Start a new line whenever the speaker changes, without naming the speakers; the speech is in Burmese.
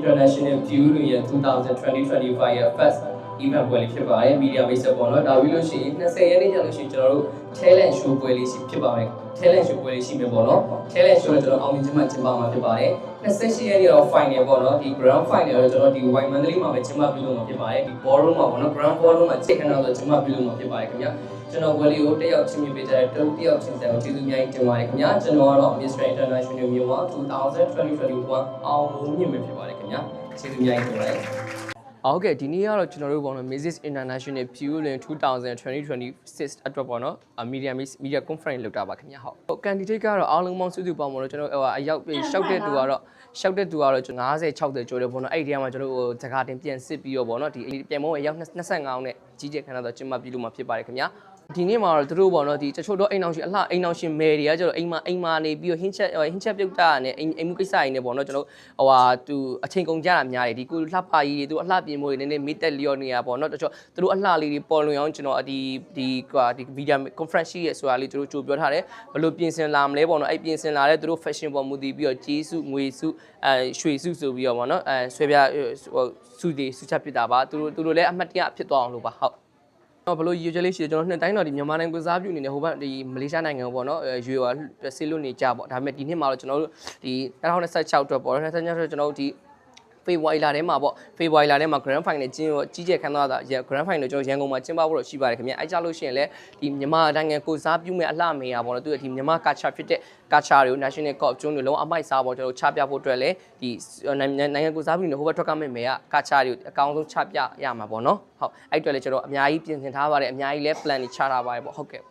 International View ရဲ့2020-25ရဲ့ first event ပွဲလေးဖြစ်ပါတယ် media base ပေါ့နော်ဒါပြီးလို့ရှိရင်20ရက်နေ့ကျလို့ရှိရင်ကျွန်တော်တို့ talent show ပွဲလေးရှိဖြစ်ပါမယ် talent show ပွဲလေးရှိမယ်ပေါ့နော် talent show လည်းကျွန်တော်အောင်မြင်ခြင်းမှကျင်းပမှာဖြစ်ပါတယ်28ရက်နေ့တော့ final ပေါ့နော်ဒီ grand final တော့ကျွန်တော်ဒီ white mandalay မှာပဲကျင်းပပြုလုပ်မှာဖြစ်ပါတယ်ဒီ ballroom မှာပေါ့နော် grand ballroom မှာချိန်ခဏတော့ကျင်းပပြုလုပ်မှာဖြစ်ပါတယ်ခင်ဗျာကျွန်တော်ပွဲလေးကိုတက်ရောက်ချင်းမြင်ပေးကြတဲ့တုတ်တယောက်ချင်းစံကိုကျေးဇူးများကြီးတင်ပါတယ်ခင်ဗျာကျွန်တော်ကတော့ Mr International မြို့မှာ2021အောင်လို့မြင်မယ်ဖြစ်ပါတယ်ခင်ဗျာကျေးဇူးများကြီးတင်ပါတယ်
အော်ဟုတ်ကဲ့ဒီနေ့ကတော့ကျွန်တော်တို့ပေါ့နော် Mrs International Fueling 2026အတွက်ပေါ့နော်အ Media Mix Media Conference လုပ်တာပါခင်ဗျာဟုတ်ဟုတ် candidate ကတော့အားလုံးပေါင်းစုစုပေါင်းပေါ့နော်ကျွန်တော်ဟိုအရောက်ရှောက်တဲ့သူကတော့ရှောက်တဲ့သူကတော့50 60ကျော်တယ်ပေါ့နော်အဲ့ဒီထဲမှာကျွန်တော်တို့ဟိုဇကာတင်ပြန်စစ်ပြီးတော့ပေါ့နော်ဒီပြန်မုံအရောက်25အောင်နဲ့ကြီးကျယ်ခဏတော့ကျင်းပပြီးလို့မှာဖြစ်ပါတယ်ခင်ဗျာ ဒီနေ့မှာတော့သူတို့ပေါ့နော်ဒီတချို့တော့အိမ်အောင်ရှင်အလှအိမ်အောင်ရှင်မယ်တွေကကျတော့အိမ်မှာအိမ်မှာနေပြီးတော့ဟင်းချက်ဟင်းချက်ပြုတ်တာနဲ့အိမ်အိမ်မှုကိစ္စတွေနဲ့ပေါ့နော်ကျွန်တော်ဟိုဟာသူအချိန်ကုန်ကြတာများတယ်ဒီကိုလှပကြီးတွေသူအလှပြင်မှုတွေနည်းနည်းမိတက်လျော့နေရပေါ့နော်တချို့သူတို့အလှလေးတွေပေါ်လွင်အောင်ကျွန်တော်ဒီဒီကွာဒီ media conference ရှိရဆိုတာလေးသူတို့ကြိုပြောထားတယ်ဘယ်လိုပြင်ဆင်လာမလဲပေါ့နော်အဲ့ပြင်ဆင်လာတဲ့သူတို့ fashion ပေါ်မူတည်ပြီးတော့ကြီးစုငွေစုအဲရွှေစုဆိုပြီးတော့ပေါ့နော်အဲဆွဲပြဟိုစုတွေစုချက်ဖြစ်တာပါသူတို့သူတို့လည်းအမှတ်တရဖြစ်သွားအောင်လို့ပါဟုတ် တော့ဘလို့ရွေချက်လေးရှိတယ်ကျွန်တော်နှစ်တိုင်းတော့ဒီမြန်မာနိုင်ငံကစားပြုအနေနဲ့ဟိုဘက်ဒီမလေးရှားနိုင်ငံကိုပေါ့နော်ရွေရွာဆေးလို့နေကြပေါ့ဒါပေမဲ့ဒီနှစ်မှာတော့ကျွန်တော်တို့ဒီ2026အတွက်ပေါ့နော်2026အတွက်ကျွန်တော်တို့ဒီ ဖေဖော်ဝါရီလထဲမှာပေါ့ဖေဖော်ဝါရီလထဲမှာ grand final ကျင်းကြီးကျယ်ခမ်းသွားတာ grand final ကျွန်တော်ရန်ကုန်မှာကျင်းပဖို့တော့ရှိပါတယ်ခင်ဗျအဲကြလို့ရှိရင်လည်းဒီမြန်မာနိုင်ငံကိုစားပြုမဲ့အလှမေးရပေါ့နော်သူဒီမြန်မာ culture ဖြစ်တဲ့ culture တွေကို national cup ကျွန်းတွေလုံးအမိုက်စားပေါ့ကျွန်တော်ချပြဖို့အတွက်လည်းဒီနိုင်ငံကိုစားပြုနေဟိုဘက်ထွက်ကမဲ့မေက culture တွေကိုအကောင်းဆုံးချပြရမှာပေါ့နော်ဟုတ်အဲ့အတွက်လည်းကျွန်တော်အများကြီးပြင်ဆင်ထားပါတယ်အများကြီးလည်း plan တွေချထားပါတယ်ပေါ့ဟုတ်ကဲ့